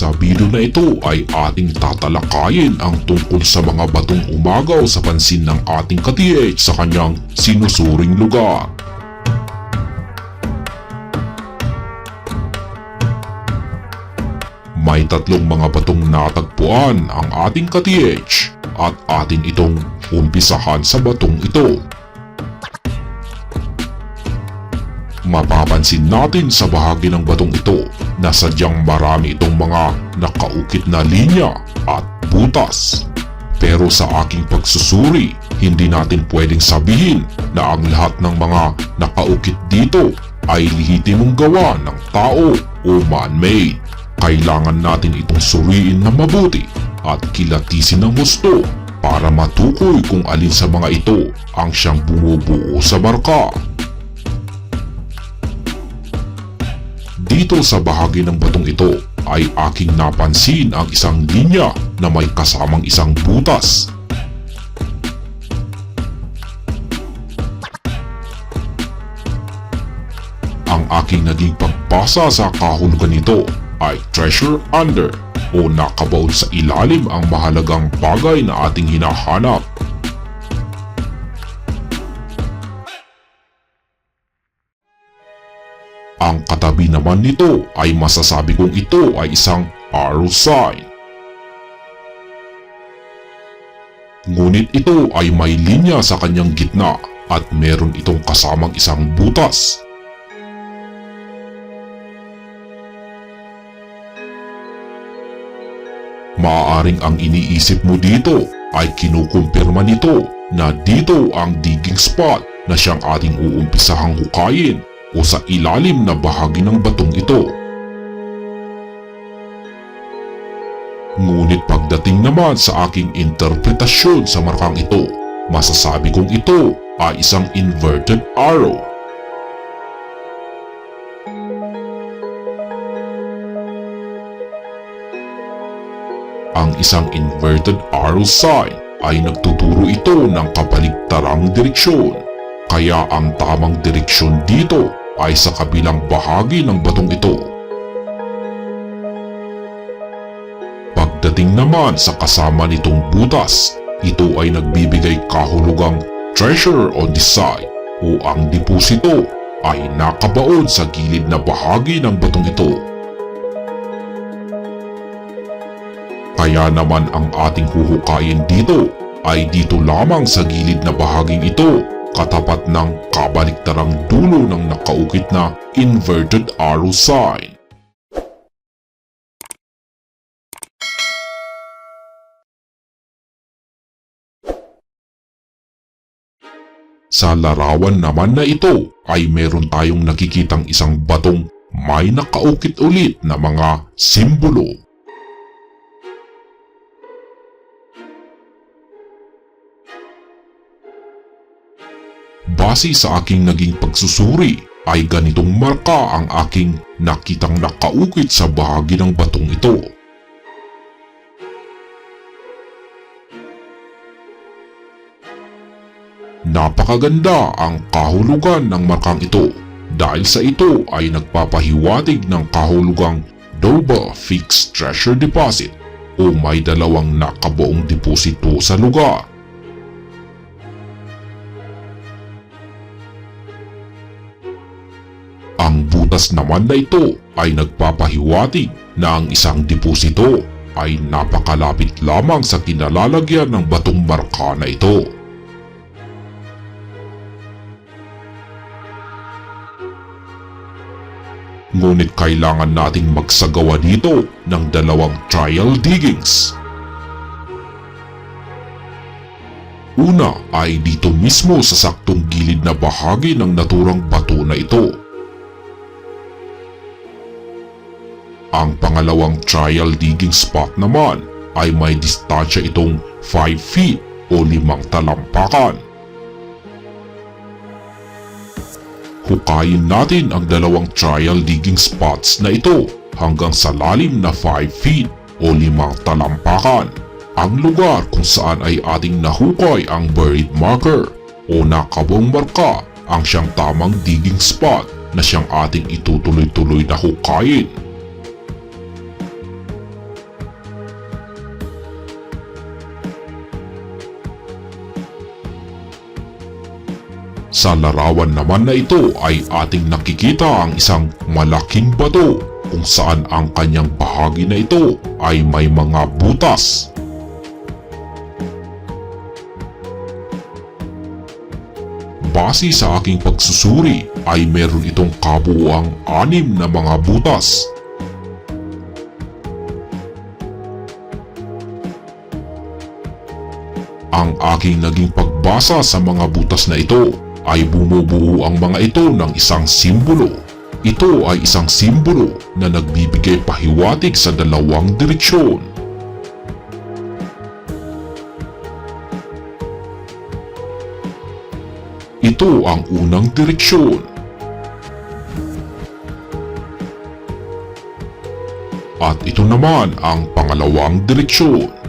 Sa video na ito ay ating tatalakayin ang tungkol sa mga batong umagaw sa pansin ng ating ka-TH sa kanyang sinusuring lugar. May tatlong mga batong natagpuan ang ating ka-TH at atin itong umpisahan sa batong ito. Mapapansin natin sa bahagi ng batong ito na sadyang marami itong mga nakaukit na linya at butas. Pero sa aking pagsusuri, hindi natin pwedeng sabihin na ang lahat ng mga nakaukit dito ay lihitimong gawa ng tao o man-made. Kailangan natin itong suriin na mabuti at kilatisin ng gusto para matukoy kung alin sa mga ito ang siyang bumubuo sa barka. Dito sa bahagi ng batong ito ay aking napansin ang isang linya na may kasamang isang butas. Ang aking naging pagbasa sa kahulugan nito ay treasure under o nakabaon sa ilalim ang mahalagang bagay na ating hinahanap. Ang katabi naman nito ay masasabi kong ito ay isang arrow sign. Ngunit ito ay may linya sa kanyang gitna at meron itong kasamang isang butas. Maaaring ang iniisip mo dito ay kinukumpirma nito na dito ang digging spot na siyang ating uumpisahang hukayin o sa ilalim na bahagi ng batong ito. Ngunit pagdating naman sa aking interpretasyon sa markang ito, masasabi kong ito ay isang inverted arrow. Ang isang inverted arrow sign ay nagtuturo ito ng kabaligtarang direksyon. Kaya ang tamang direksyon dito ay sa kabilang bahagi ng batong ito. Pagdating naman sa kasama nitong butas, ito ay nagbibigay kahulugang treasure on the side o ang deposito ay nakabaon sa gilid na bahagi ng batong ito. Kaya naman ang ating huhukayin dito ay dito lamang sa gilid na bahaging ito katapat ng kabaliktarang dulo ng nakaukit na inverted arrow sign. Sa larawan naman na ito ay meron tayong nakikitang isang batong may nakaukit ulit na mga simbolo Base sa aking naging pagsusuri ay ganitong marka ang aking nakitang nakaukit sa bahagi ng batong ito. Napakaganda ang kahulugan ng markang ito dahil sa ito ay nagpapahiwatig ng kahulugang double fixed treasure deposit o may dalawang nakabuong deposito sa lugar. Ang butas naman na ito ay nagpapahiwatig na ang isang deposito ay napakalapit lamang sa kinalalagyan ng batong marka na ito. Ngunit kailangan nating magsagawa dito ng dalawang trial diggings. Una ay dito mismo sa saktong gilid na bahagi ng naturang bato na ito. Ang pangalawang trial digging spot naman ay may distansya itong 5 feet o limang talampakan. Hukayin natin ang dalawang trial digging spots na ito hanggang sa lalim na 5 feet o limang talampakan. Ang lugar kung saan ay ating nahukay ang buried marker o nakabong marka ang siyang tamang digging spot na siyang ating itutuloy-tuloy na hukayin. Sa larawan naman na ito ay ating nakikita ang isang malaking bato kung saan ang kanyang bahagi na ito ay may mga butas. Base sa aking pagsusuri ay meron itong kabuuang anim na mga butas. Ang aking naging pagbasa sa mga butas na ito ay bumubuo ang mga ito ng isang simbolo. Ito ay isang simbolo na nagbibigay pahiwatig sa dalawang direksyon. Ito ang unang direksyon. At ito naman ang pangalawang direksyon.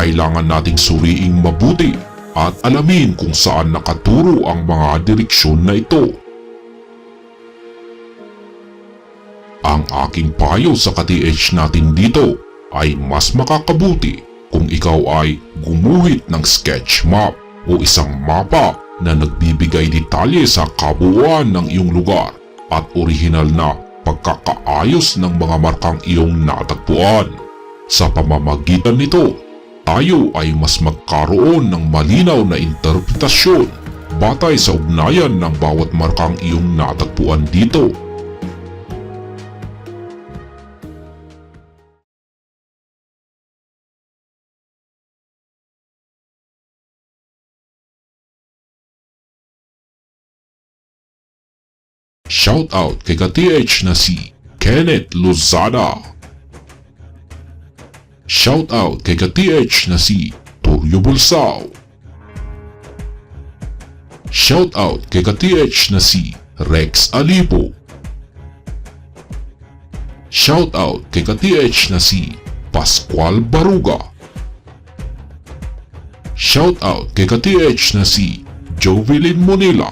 Kailangan nating suriing mabuti at alamin kung saan nakaturo ang mga direksyon na ito. Ang aking payo sa ka-TH natin dito ay mas makakabuti kung ikaw ay gumuhit ng sketch map o isang mapa na nagbibigay detalye sa kabuuan ng iyong lugar at orihinal na pagkakaayos ng mga markang iyong natagpuan. Sa pamamagitan nito, tayo ay mas magkaroon ng malinaw na interpretasyon batay sa ugnayan ng bawat markang iyong natagpuan dito. Shoutout kay ka-TH na si Kenneth Lozada. Shoutout kay ka-TH na si Toryo Bulsao. Shoutout kay ka-TH na si Rex Alipo. Shoutout kay ka-TH na si Pascual Baruga. Shoutout kay ka-TH na si Jovelyn Monila.